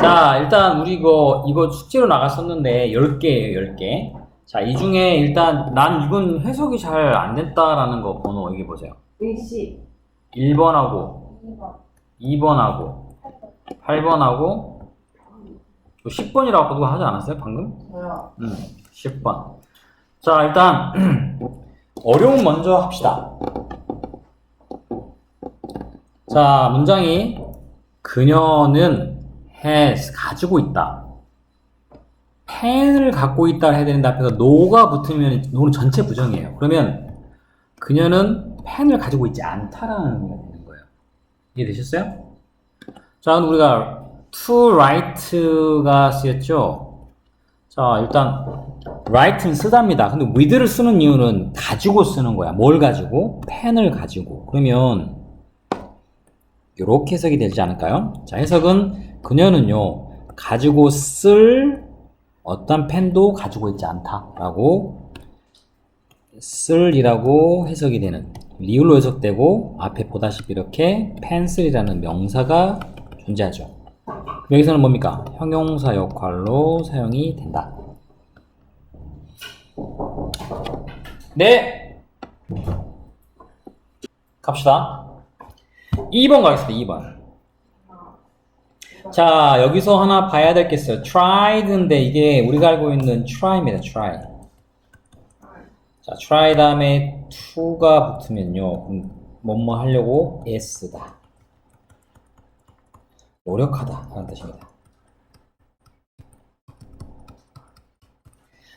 자, 일단 우리 이거, 이거 숙제로 나갔었는데 10개예요, 10개. 자, 이 중에 일단 난 이건 해석이 잘 안 됐다라는 거 번호 여기 보세요. 일시 1번하고 2번 2번하고 8번하고 10번이라고 누가 하지 않았어요, 방금? 저요 음, 10번. 자, 일단 어려운 먼저 합시다. 자, 문장이 그녀는 has 가지고 있다. 펜을 갖고 있다 해야 되는데 앞에서 no가 붙으면 no는 전체 부정이에요. 그러면 그녀는 펜을 가지고 있지 않다라는 의미가 되는 거예요. 이해되셨어요? 자, 그럼 우리가 to write가 쓰였죠? 자, 일단 write는 쓰답니다. 근데 with를 쓰는 이유는 가지고 쓰는 거야. 뭘 가지고? 펜을 가지고. 그러면 이렇게 해석이 되지 않을까요? 자, 해석은 그녀는요 가지고 쓸 어떤 펜도 가지고 있지 않다라고 쓸이라고 해석이 되는 리을로 해석되고 앞에 보다시피 이렇게 펜슬이라는 명사가 존재하죠. 여기서는 뭡니까? 형용사 역할로 사용이 된다. 네. 갑시다. 2번 가겠습니다. 2번. 자, 여기서 하나 봐야 될 게 있어요. tried인데 이게 우리가 알고 있는 try입니다. try. 자, try 다음에 to가 붙으면요. 음, 뭐뭐 하려고 s다. 노력하다 라는 뜻입니다.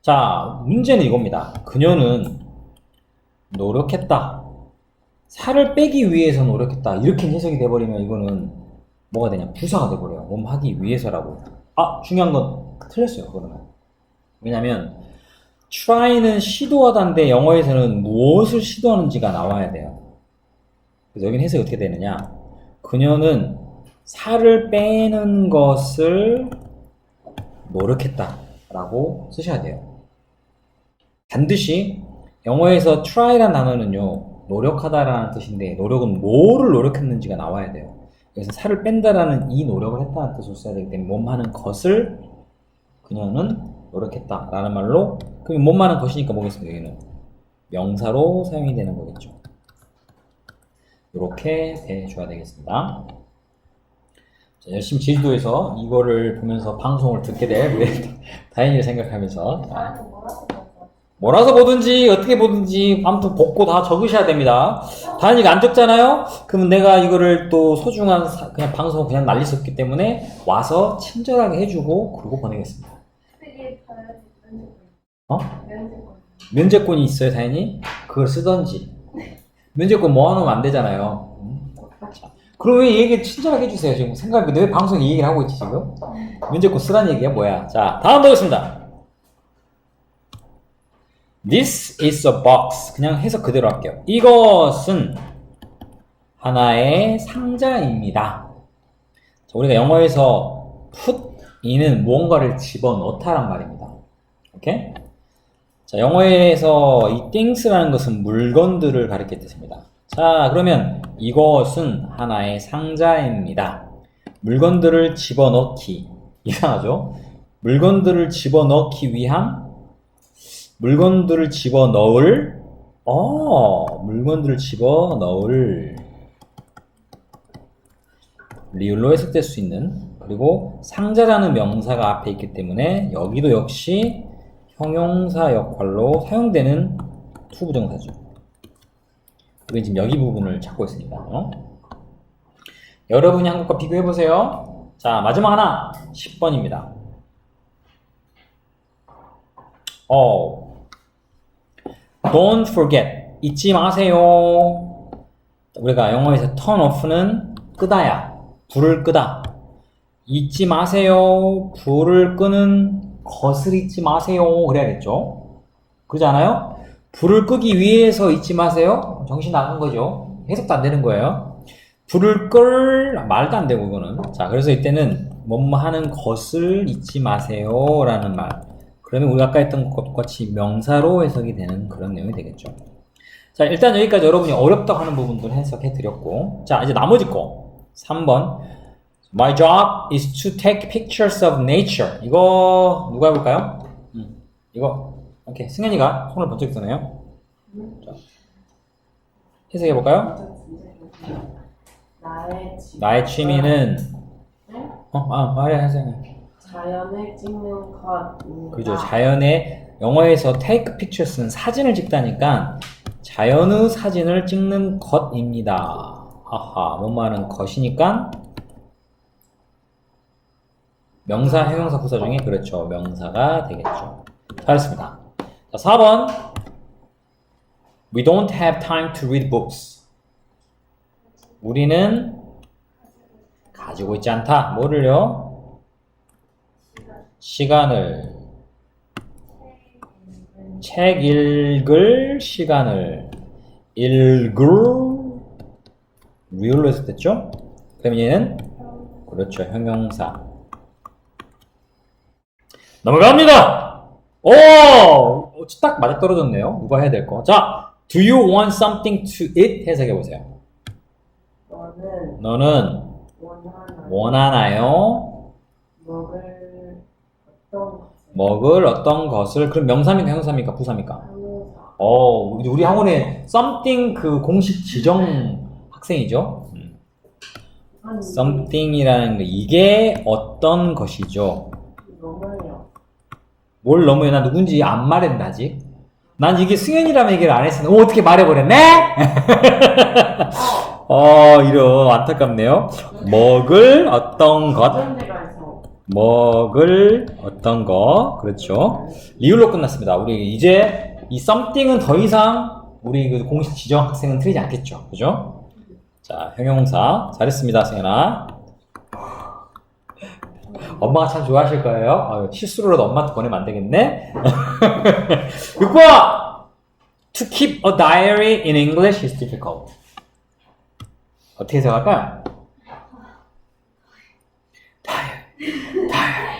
자, 문제는 이겁니다. 그녀는 노력했다. 살을 빼기 위해서 노력했다. 이렇게 해석이 돼버리면 이거는 뭐가 되냐? 부사가 돼버려요. 몸 하기 위해서라고. 아, 중요한 건 틀렸어요. 그거는. 왜냐면 try는 시도하다인데 영어에서는 무엇을 시도하는지가 나와야 돼요. 그래서 여기는 해석이 어떻게 되느냐? 그녀는 살을 빼는 것을 노력했다 라고 쓰셔야 돼요. 반드시 영어에서 try라는 단어는요, 노력하다라는 뜻인데, 노력은 뭐를 노력했는지가 나와야 돼요. 그래서 살을 뺀다라는 이 노력을 했다는 뜻을 써야 되기 때문에, 몸 하는 것을 그녀는 노력했다라는 말로, 그럼 몸 하는 것이니까 뭐겠습니까, 여기는? 명사로 사용이 되는 거겠죠. 이렇게 대줘야 되겠습니다. 자, 열심히 제주도에서 이거를 보면서 방송을 듣게 될 다행이를 생각하면서 자, 봤어? 몰아서 보든지 어떻게 보든지 아무튼 복고 다 적으셔야 됩니다. 다행이가 안 적잖아요? 그러면 내가 이거를 또 소중한 사- 그냥 방송 그냥 날릴 수 없기 때문에 와서 친절하게 해주고 그러고 보내겠습니다. 어? 면제권 면제권이 있어요, 다행히? 그걸 쓰던지. 면제권 모아놓으면 안 되잖아요. 음? 자, 그럼 왜이 얘기 친절하게 해주세요, 지금. 생각해. 왜 방송에 이 얘기를 하고 있지, 지금? 면제권 쓰란 얘기야, 뭐야. 자, 다음 보겠습니다. This is a box. 그냥 해석 그대로 할게요. 이것은 하나의 상자입니다. 자, 우리가 영어에서 put in은 무언가를 집어넣다란 말입니다. 오케이? 자, 영어에서 이 things라는 것은 물건들을 가리킬 뜻입니다. 자, 그러면 이것은 하나의 상자입니다. 물건들을 집어넣기. 이상하죠? 물건들을 집어넣기 위한 물건들을 집어 넣을 어, 물건들을 집어 넣을 리을로 해석될 수 있는 그리고 상자라는 명사가 앞에 있기 때문에 여기도 역시 형용사 역할로 사용되는 투부정사죠. 우리 지금 여기 부분을 찾고. 어? 여러분이 한국과 비교해 보세요. 자, 마지막 하나 10번입니다. 어. Don't forget. 잊지 마세요. 우리가 영어에서 turn off는 끄다야. 불을 끄다. 잊지 마세요. 불을 끄는 것을 잊지 마세요. 그래야겠죠? 그러지 않아요? 불을 끄기 위해서 잊지 마세요. 정신 나간 거죠. 해석도 안 되는 거예요. 불을 끌 말도 안 되고 이거는. 자, 그래서 이때는 뭐뭐 하는 것을 잊지 마세요 라는 말. 그러면 우리가 아까 했던 것과 똑같이 명사로 해석이 되는 그런 내용이 되겠죠. 자, 일단 여기까지 여러분이 어렵다고 하는 부분들 해석해 드렸고. 자, 이제 나머지 거. 3번. My job is to take pictures of nature. 이거 누가 해볼까요? 음, 이거 오케이 승현이가 손을 번쩍 드네요. 자, 해석해 볼까요? 나의 취미는 어, 아 말해 하세요. 자연을 찍는 것. 그죠. 자연의 영어에서 take pictures는 사진을 찍다니까 자연의 사진을 찍는 것입니다. 하하, 뭔 말은 것이니까 명사, 형용사, 부사 중에 그렇죠. 명사가 되겠죠. 잘했습니다. 자, 4번. We don't have time to read books. 우리는 가지고 있지 않다. 뭐를요? 시간을 책 읽을 시간을 읽을 real로 했을 때죠? 그럼 얘는 그렇죠 형용사 넘어갑니다 오! 어, 딱 맞아 떨어졌네요 누가 해야 될 거? 자 Do you want something to eat? 해석해 보세요 너는 너는 원하는 원하나요? 먹을 먹을 어떤 것을 그럼 명사입니까 형사입니까 부사입니까? 어, 우리, 우리 학원에 something 그 공식 지정 학생이죠. 음. 한 something이라는 거 이게 어떤 것이죠? 뭘 너무해? 나 누군지 안 말했는데 아직. 난 이게 승현이라면 얘기를 안 했으니 어, 어떻게 말해버렸네? 어, 이런 안타깝네요. 먹을 어떤 것? 먹을 어떤 거, 그렇죠. 리을로 끝났습니다. 우리 이제 이 something은 더 이상 우리 그 공식 지정 학생은 틀리지 않겠죠. 그죠? 자, 형용사. 잘했습니다, 승현아. 엄마가 참 좋아하실 거예요. 아유, 실수로라도 엄마한테 보내면 안 되겠네. 6번! To keep a diary in English is difficult. 어떻게 생각할까요? 다이어리, 다이어리.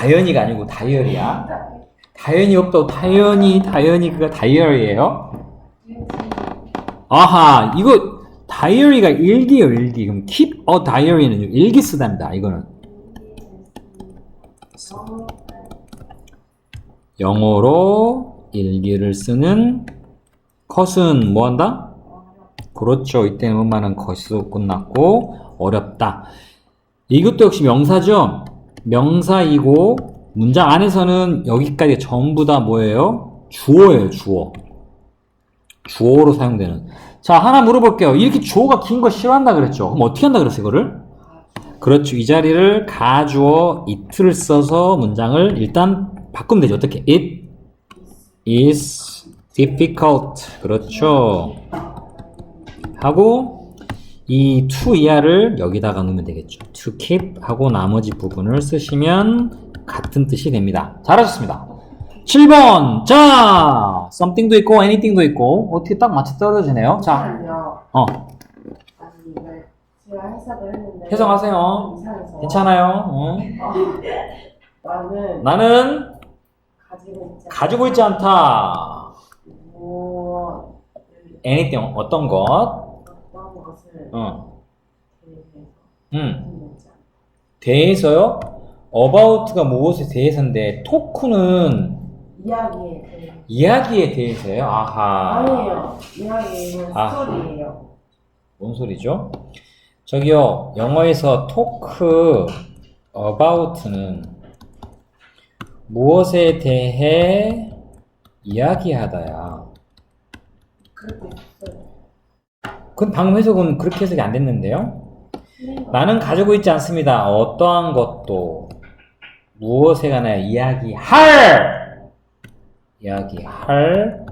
다이어리가 아니고 다이어리야. 다이어리 없다고 다이어리, 다이어리 그가 다이어리예요? 아하, 이거 다이어리가 일기예요, 일기. 그럼 keep a diary는 일기 쓰답니다. 이거는 영어로 일기를 쓰는 컷은 뭐 한다? 그렇죠. 이때는 음만은 것으로 끝났고 어렵다. 이것도 역시 명사죠. 명사이고 문장 안에서는 여기까지 전부 다 뭐예요? 주어예요, 주어. 주어로 사용되는. 자, 하나 물어볼게요. 이렇게 주어가 긴 거 싫어한다 그랬죠? 그럼 어떻게 한다 그랬어요, 이거를? 그렇죠. 이 자리를 가주어 it를 써서 문장을 일단 바꾸면 되죠. 어떻게? It is difficult. 그렇죠. 하고 이 to 이하를 여기다가 넣으면 되겠죠. to keep 하고 나머지 부분을 쓰시면 같은 뜻이 됩니다. 잘하셨습니다. 7번. 자, something도 있고 anything도 있고 어떻게 딱 맞춰 떨어지네요. 자. 어, 아니 이걸 제가 해석을 했는데 해석하세요. 이상해서 괜찮아요. 어. 나는 나는 가지고 있지 가지고 있지 않다. 뭐 anything 어떤 것. 어. 대해서 음. 대해서요? about가 무엇에 대해서인데 토크는 이야기에 대해 이야기에 대해서요? 아하. 아니에요 이야기는 아. 스토리예요 뭔 소리죠? 저기요, 영어에서 토크 about는 무엇에 대해 이야기하다야. 그렇게 있어요 그건 방금 해석은 그렇게 해석이 안 됐는데요? 거 나는 가지고 있지 않습니다. 어떠한 것도 무엇에 관하여 이야기할 이야기할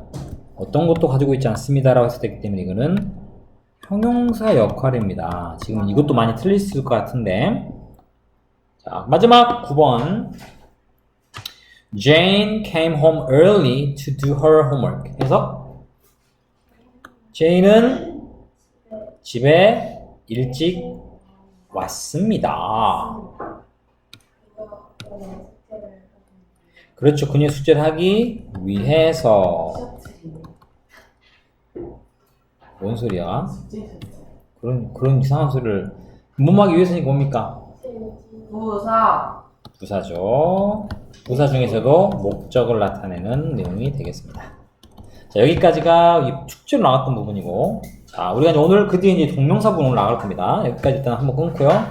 어떤 것도 가지고 있지 않습니다라고 했었기 때문에 이거는 형용사 역할입니다. 지금 이것도 많이 틀릴 수 있을 것 같은데 자 마지막 9번 Jane came home early to do her homework. 해서 제인은 집에 일찍 왔습니다. 그렇죠. 그녀 숙제를 하기 위해서. 뭔 소리야? 그런, 그런 이상한 소리를 뭐하기 위해서는 뭡니까? 부사 부사죠. 부사 중에서도 목적을 나타내는 내용이 되겠습니다. 자, 여기까지가 이 축제로 나왔던 부분이고, 자, 우리가 이제 오늘 그 뒤에 이제 동명사 부분으로 나갈 겁니다. 여기까지 일단 한번 끊고요.